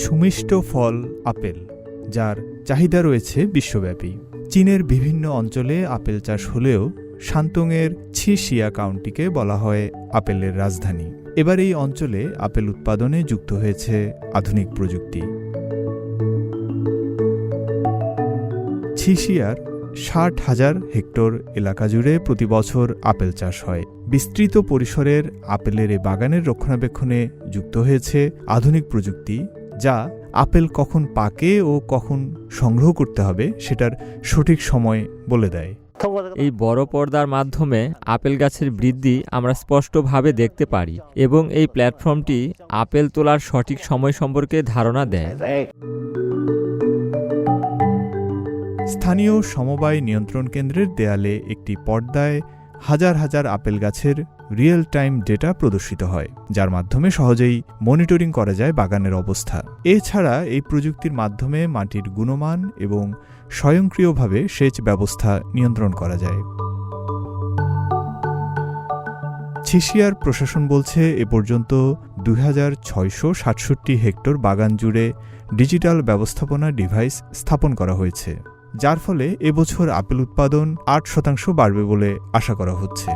সুমিষ্ট ফল আপেল, যার চাহিদা রয়েছে বিশ্বব্যাপী। চীনের বিভিন্ন অঞ্চলে আপেল চাষ হলেও শান্তংয়ের ছিশিয়া কাউন্টিকে বলা হয় আপেলের রাজধানী। এবার এই অঞ্চলে আপেল উৎপাদনে যুক্ত হয়েছে আধুনিক প্রযুক্তি। ছিশিয়ার ষাট হাজার হেক্টর এলাকা জুড়ে প্রতি বছর আপেল চাষ হয়। বিস্তৃত পরিসরের আপেলের এ বাগানের রক্ষণাবেক্ষণে যুক্ত হয়েছে আধুনিক প্রযুক্তি, যা আপেল কখন পাকে ও কখন সংগ্রহ করতে হবে সেটার সঠিক সময় বলে দেয়। এই বড় পর্দার মাধ্যমে আপেল গাছের বৃদ্ধি আমরা স্পষ্টভাবে দেখতে পারি এবং এই প্ল্যাটফর্মটি আপেল তোলার সঠিক সময় সম্পর্কে ধারণা দেয়। স্থানীয় সমবায় নিয়ন্ত্রণ কেন্দ্রের দেয়ালে একটি পর্দায় হাজার হাজার আপেল গাছের রিয়েল টাইম ডেটা প্রদর্শিত হয়, যার মাধ্যমে সহজেই মনিটরিং করা যায় বাগানের অবস্থা। এছাড়া এই প্রযুক্তির মাধ্যমে মাটির গুণমান এবং স্বয়ংক্রিয়ভাবে সেচ ব্যবস্থা নিয়ন্ত্রণ করা যায়। ছিশিয়ার প্রশাসন বলছে, এ পর্যন্ত দু হাজার ছয়শো সাতষট্টি হেক্টর বাগান জুড়ে ডিজিটাল ব্যবস্থাপনা ডিভাইস স্থাপন করা হয়েছে। যার ফলে এবছর আপেল উৎপাদন আট শতাংশ বাড়বে বলে আশা করা হচ্ছে।